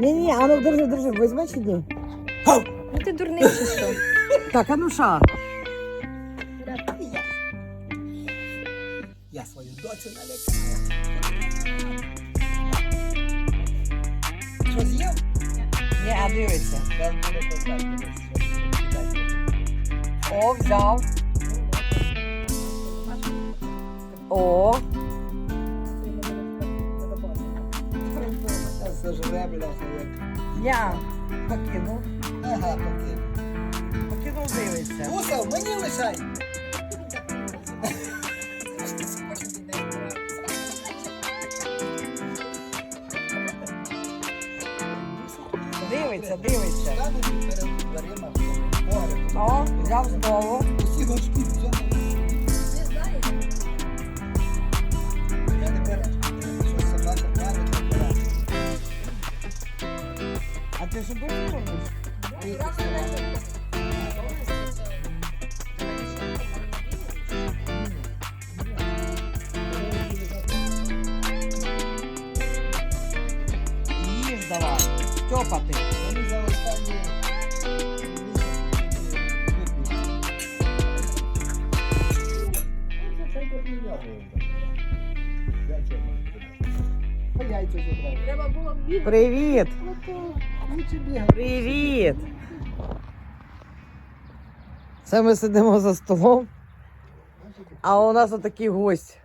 Ні, ні, а ну держи, держи, візьме чи ні? Ну ти дурний чи що? Так, а ну ша. Я свою доцю налякаю. Що з'їв? Ні, а дивиться. Там буде поставити. О, взяв. О, Зараз заживе, бляха, як. я покинув. Ага, поки. Покинув, дивиться. Кусав, мені лишай. Дивиться, дивиться. Перед дверима. О, взяв знову. А По яйцю забрав. Треба було бігати. Привіт. Лучше бігав. Привіт. Це ми сидимо за столом, а у нас отакий гость.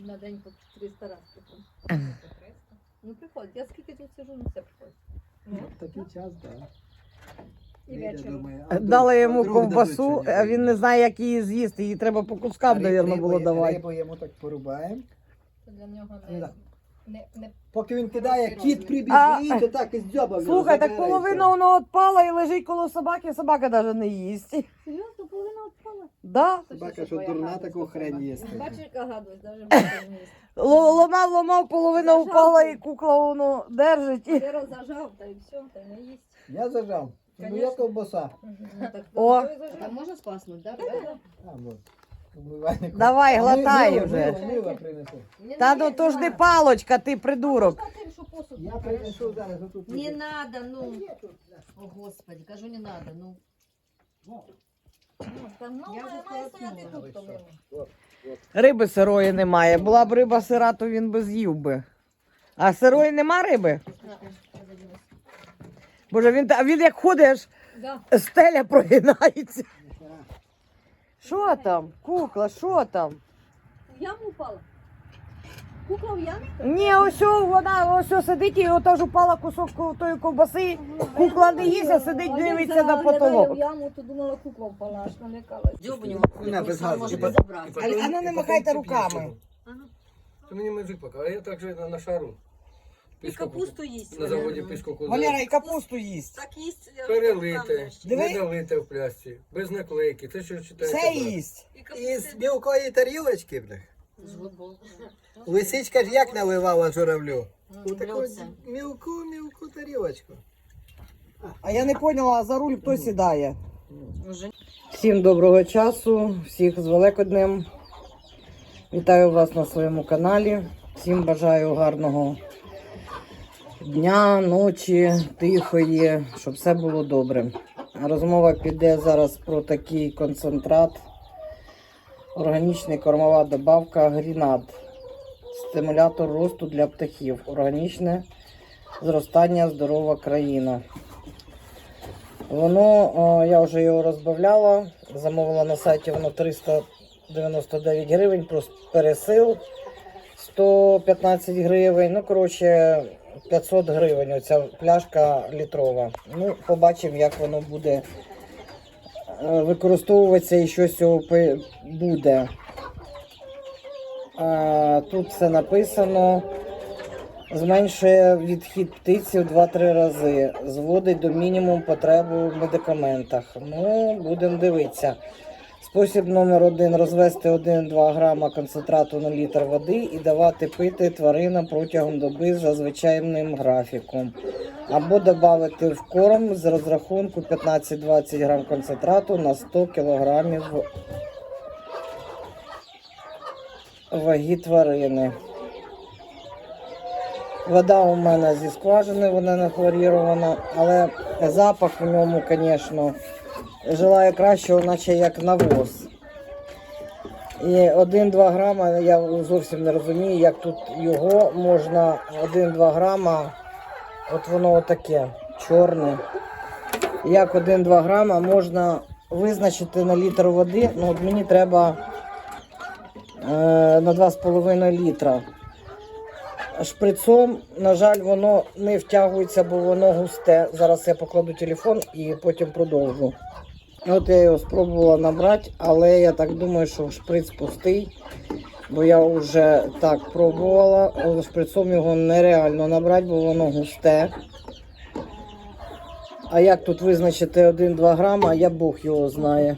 На день по 400 разів приходить. Ну приходить. Я скільки тут сижу, ну все приходить. Ну, Такий час, так. і вечором. Дали йому ковбасу, а він не знає, як її з'їсти. Її треба по кускам, мабуть, було давати. Рибу йому так порубаємо. Для нього Ну, не, да. не, не Поки він кидає, кіт А, прибіжить, то так і здьоба. Слухай, так половина воно відпала і лежить коло собаки, собака навіть не їсть. Серйозно, половина відпала. Да? Собака, що дурна, таку хрень їсти. Бачиш, яка гадость, навіть не їсть. Л- Ломав, ломав, половина впала і кукла воно держить. І- Ти розажав, та і все, та й не їсть. Я зажав. Ну я Конечно. ковбаса. Ну, так, О. А можна спаснути, да? А. Умивальник. Давай, глотай мило, вже. Мило, мило принесу. Не Та ну то ж не палочка, ти придурок. Що посуд Я принесу зараз отут. Не надо, ну. О, Господи, кажу, не надо, ну. Ну, Та ну, Я має вже має полоснула. стояти тут половина. Риби сирої немає. Була б риба сира, то він би з'їв би. А сирої нема риби? Боже, він, та- він як ходиш, Да. стеля прогинається. Що там? Кукла, що там? В яму упала. Кукла в ямі? Ні, ось о, вона ось о сидить і отож упала кусок ко- тої ковбаси. Кукла не їсть, а сидить, дивиться на потолок. в яму, то думала, кукла впала, аж налякалась. Дьобню. Вона без газу. Може забрати. А, ну не махайте руками. Ти мені мужик пока, а я так же на, на шару. І капусту їсть. На заводі піську Валера, і капусту їсть. Так їсть. я Перелите, Диви. не долите в плясці, без наклейки. Це що читається? Все їсть. І Із капусти. мілкої тарілочки, бля. З. Лисичка ж як наливала журавлю? У таку мілку, мілку тарілочку. А я не поняла, а за руль хто сідає? Всім доброго часу, всіх з Великоднем. Вітаю вас на своєму каналі. Всім бажаю гарного дня, ночі, тихої, щоб все було добре. Розмова піде зараз про такий концентрат. Органічний кормова добавка Грінат. Стимулятор росту для птахів. Органічне зростання здорова країна. Воно, о, я вже його розбавляла, замовила на сайті воно 399 гривень, плюс пересил 115 гривень. Ну, коротше, 500 гривень. Оця пляшка літрова. Ну, побачимо, як воно буде е, використовуватися і що з цього буде. Тут все написано. Зменшує відхід птиці в 2-3 рази, зводить до мінімуму потребу в медикаментах. Ну, будемо дивитися. Спосіб номер один розвести 1-2 грама концентрату на літр води і давати пити тваринам протягом доби за звичайним графіком. Або додати в корм з розрахунку 15-20 грам концентрату на 100 кілограмів ваги тварини. Вода у мене зі скважини, вона не хлорірована, але запах в ньому, звісно, желає кращого, наче як навоз. І 1-2 грама, я зовсім не розумію, як тут його можна 1-2 грама, от воно отаке, чорне. Як 1-2 грама можна визначити на літр води, ну от мені треба е, на 2,5 літра. Шприцом, на жаль, воно не втягується, бо воно густе. Зараз я покладу телефон і потім продовжу. От я його спробувала набрати, але я так думаю, що шприц пустий, бо я вже так пробувала. Шприцом його нереально набрати, бо воно густе. А як тут визначити 1-2 грама, я Бог його знає.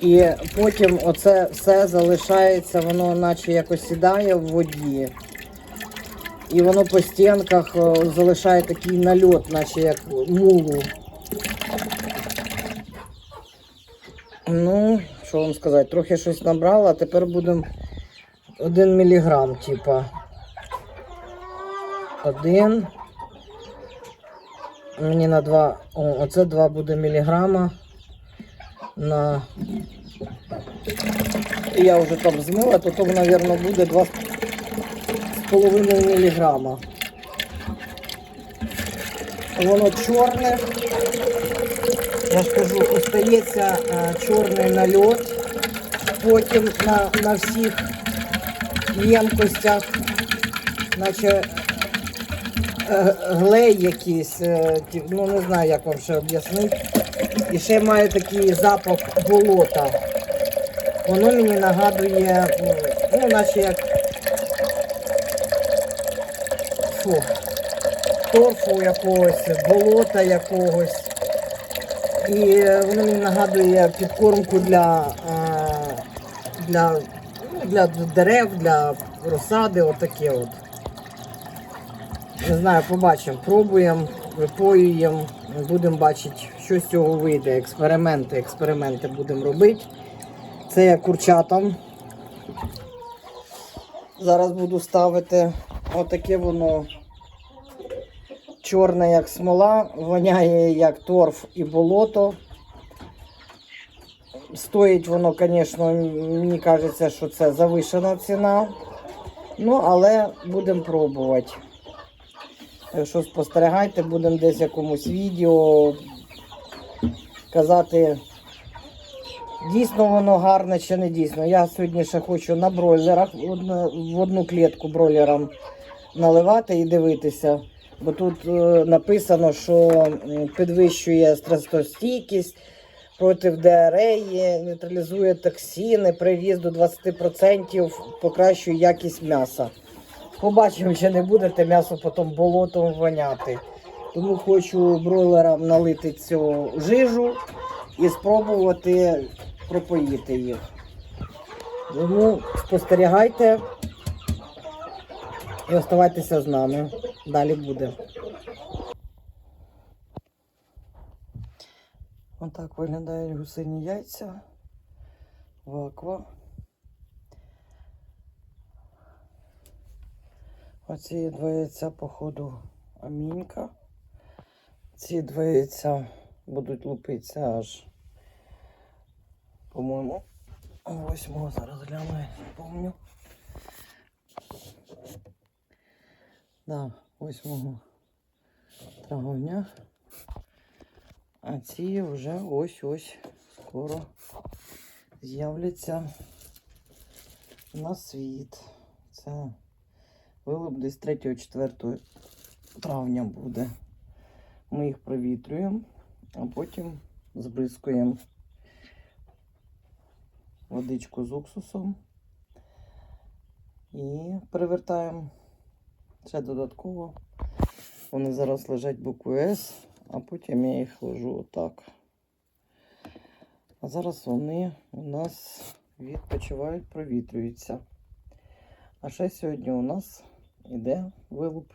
І потім оце все залишається, воно наче якось сідає в воді. І воно по стінках залишає такий нальот, наче як мулу. Ну, що вам сказати, трохи щось набрала, а тепер будемо 1 міліграм, типа. Один. Мені на 2. О, оце 2 буде міліграма. На. Я вже там змила, то, то мабуть, буде 2,5 міліграма. Воно чорне. Я ж кажу, остається е, чорний нальот. Потім на, на всіх ємкостях, наче е, глей якийсь, е, ну не знаю, як вам ще об'яснити. І ще має такий запах болота. Воно мені нагадує, ну, наче як фу, торфу якогось, болота якогось. І воно мені нагадує підкормку для, е, для, ну, для дерев, для розсади, отаке от. Не знаю, побачимо. Пробуємо, випоюємо, будемо бачити, що з цього вийде. Експерименти, експерименти будемо робити. Це я курчатам. Зараз буду ставити отаке воно чорне, як смола, воняє як торф і болото. Стоїть воно, звісно, мені кажеться, що це завишена ціна. Ну, але будемо пробувати. Так що спостерігайте, будемо десь якомусь відео казати, дійсно воно гарне чи не дійсно. Я сьогодні ще хочу на бройлерах в одну, клітку бройлерам наливати і дивитися. Бо тут е, написано, що підвищує стресостійкість проти диареї, нейтралізує токсини, при в'їзду 20% покращує якість м'яса. Побачимо, чи не будете м'ясо потім болотом воняти. Тому хочу бройлерам налити цю жижу і спробувати пропоїти їх. Тому спостерігайте і оставайтеся з нами. Далі буде. Отак виглядають гусині яйця в аква. Оці два яйця, походу, амінька. Ці два яйця будуть лупитися аж, по-моєму, 8 зараз гляну, я не помню. Да, 8 травня. А ці вже ось-ось скоро з'являться на світ. Це вилуп десь 3-4 травня буде. Ми їх провітрюємо, а потім збризкуємо водичку з уксусом і перевертаємо ще додатково. Вони зараз лежать буквою С, а потім я їх ложу отак. А зараз вони у нас відпочивають, провітрюються. А ще сьогодні у нас іде вилуп.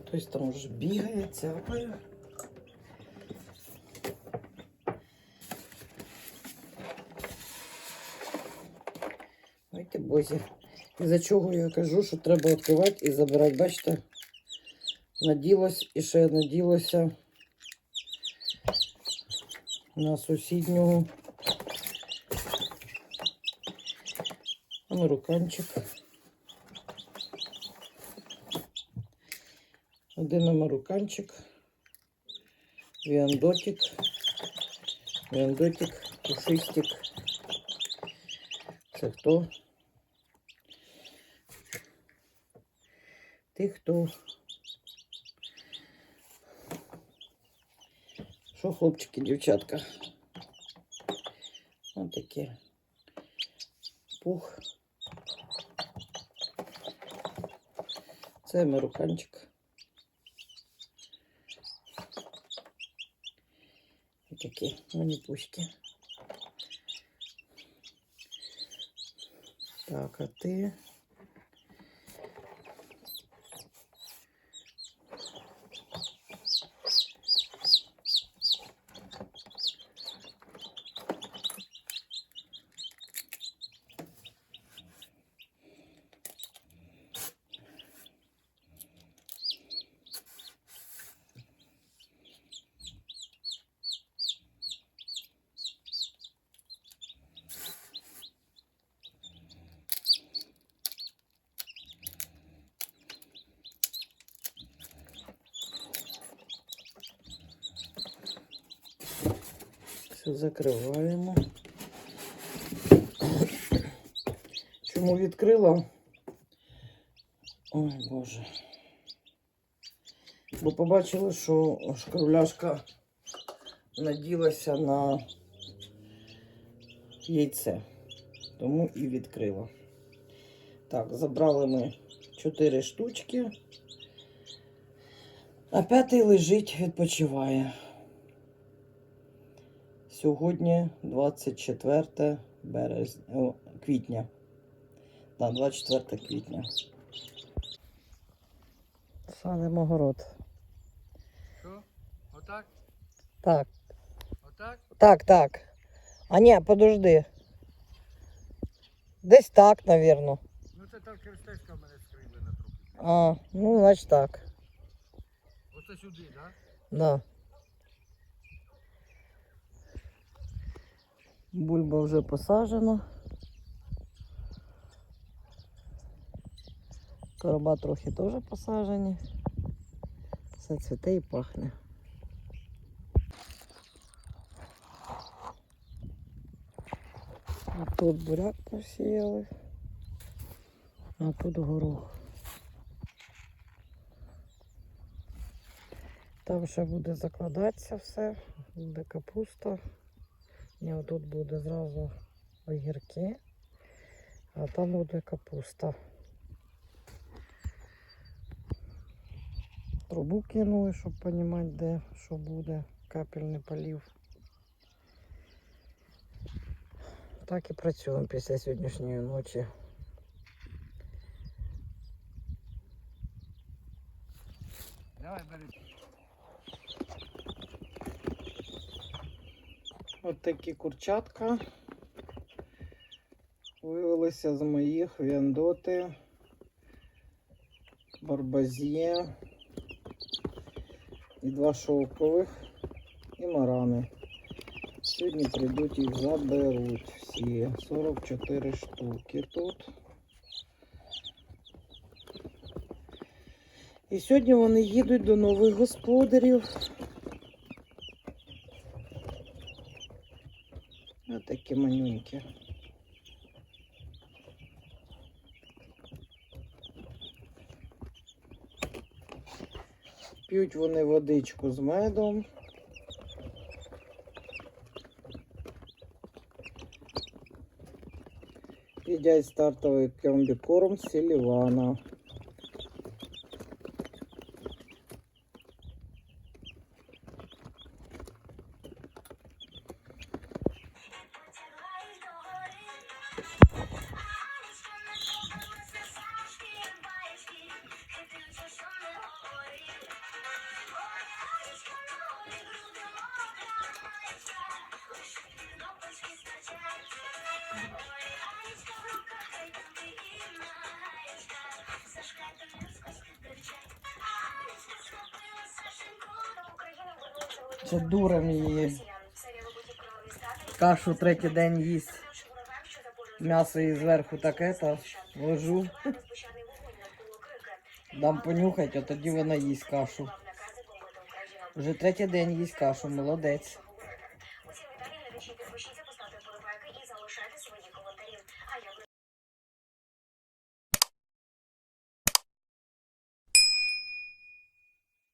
Хтось там вже бігає, цяпає. Давайте бозі. Із-за чого я кажу, що треба відкривати і забирати. Бачите, наділось і ще наділося на сусіднього американчик. Один американчик, віандотик, віандотик, пушистик. Це хто? Ти хто? Що, хлопчики, дівчатка? Ось такі. Пух. Це американчик. Ось такі мені пуськи. Так, а ти? Все закриваємо. Чому відкрила? Ой, Боже. Бо побачила, що шкаруляшка наділася на яйце. Тому і відкрила. Так, забрали ми 4 штучки. А п'ятий лежить, відпочиває. Сьогодні 24 березня, о, квітня. Так, 24 квітня. Садимо город. Що? Отак? Так, Отак? так, так. А ні, подожди. Десь так, навірно. Ну це так хрестечка в мене скривлена трохи. А, ну, значить так. Оце сюди, так? Да. Бульба вже посаджена. Короба трохи теж посаджені. Все цвіте і пахне. А тут буряк посіяли, а тут горох. Там ще буде закладатися все, буде капуста. І отут буде зразу огірки, а там буде капуста. Трубу кинули, щоб розуміти, де що буде, капельний полів. Так і працюємо після сьогоднішньої ночі. Давай, бери. От такі курчатка вивелися з моїх віандоти, барбазє і два шовкових і марани. Сьогодні прийдуть їх заберуть всі 44 штуки тут. І сьогодні вони їдуть до нових господарів. Такі манюнькі. П'ють вони водичку з медом. Їдять стартовий комбікорм Селівана. Це дуром її. Кашу третій день їсть. М'ясо і зверху таке, та ложу. Дам понюхать, а тоді вона їсть кашу. Вже третій день їсть кашу, молодець.